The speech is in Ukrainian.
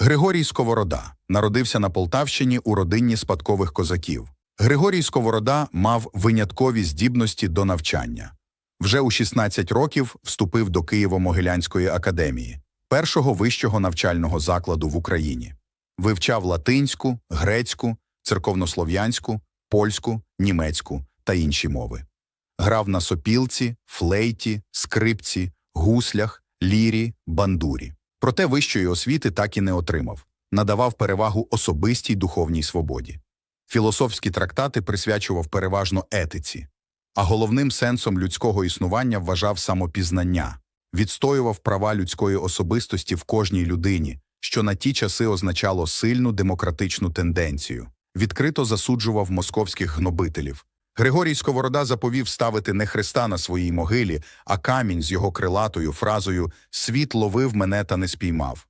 Григорій Сковорода народився на Полтавщині у родині спадкових козаків. Григорій Сковорода мав виняткові здібності до навчання. Вже у 16 років вступив до Києво-Могилянської академії, першого вищого навчального закладу в Україні. Вивчав латинську, грецьку, церковнослов'янську, польську, німецьку та інші мови. Грав на сопілці, флейті, скрипці, гуслях, лірі, бандурі. Проте вищої освіти так і не отримав, надавав перевагу особистій духовній свободі. Філософські трактати присвячував переважно етиці, а головним сенсом людського існування вважав самопізнання, відстоював права людської особистості в кожній людині, що на ті часи означало сильну демократичну тенденцію, відкрито засуджував московських гнобителів. Григорій Сковорода заповів ставити не хреста на своїй могилі, а камінь з його крилатою фразою «Світ ловив мене та не спіймав».